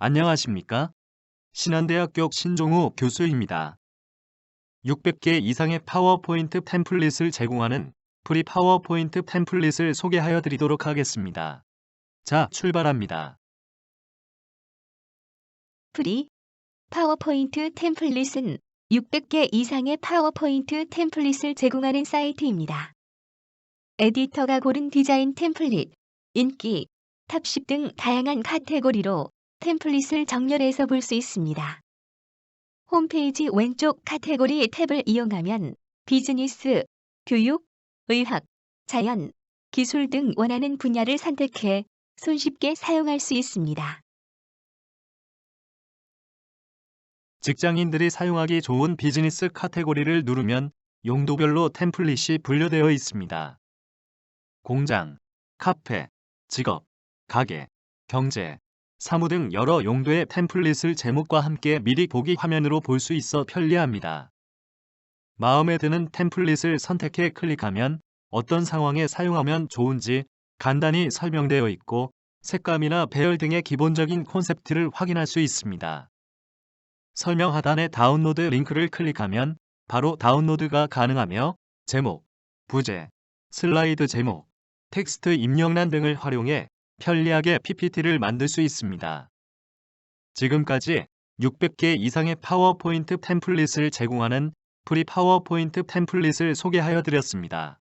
안녕하십니까? 신한대학교 신종우 교수입니다. 600개 이상의 파워포인트 템플릿을 제공하는 프리 파워포인트 템플릿을 소개하여 드리도록 하겠습니다. 자, 출발합니다. 프리 파워포인트 템플릿은 600개 이상의 파워포인트 템플릿을 제공하는 사이트입니다. 에디터가 고른 디자인 템플릿, 인기, 탑10 등 다양한 카테고리로 템플릿을 정렬해서 볼 수 있습니다. 홈페이지 왼쪽 카테고리 탭을 이용하면 비즈니스, 교육, 의학, 자연, 기술 등 원하는 분야를 선택해 손쉽게 사용할 수 있습니다. 직장인들이 사용하기 좋은 비즈니스 카테고리를 누르면 용도별로 템플릿이 분류되어 있습니다. 공장, 카페, 직업, 가게, 경제, 사무 등 여러 용도의 템플릿을 제목과 함께 미리 보기 화면으로 볼 수 있어 편리합니다. 마음에 드는 템플릿을 선택해 클릭하면 어떤 상황에 사용하면 좋은지 간단히 설명되어 있고 색감이나 배열 등의 기본적인 콘셉트를 확인할 수 있습니다. 설명 하단의 다운로드 링크를 클릭하면 바로 다운로드가 가능하며 제목, 부제, 슬라이드 제목, 텍스트 입력란 등을 활용해 편리하게 PPT를 만들 수 있습니다. 지금까지 600개 이상의 파워포인트 템플릿을 제공하는 프리 파워포인트 템플릿을 소개하여 드렸습니다.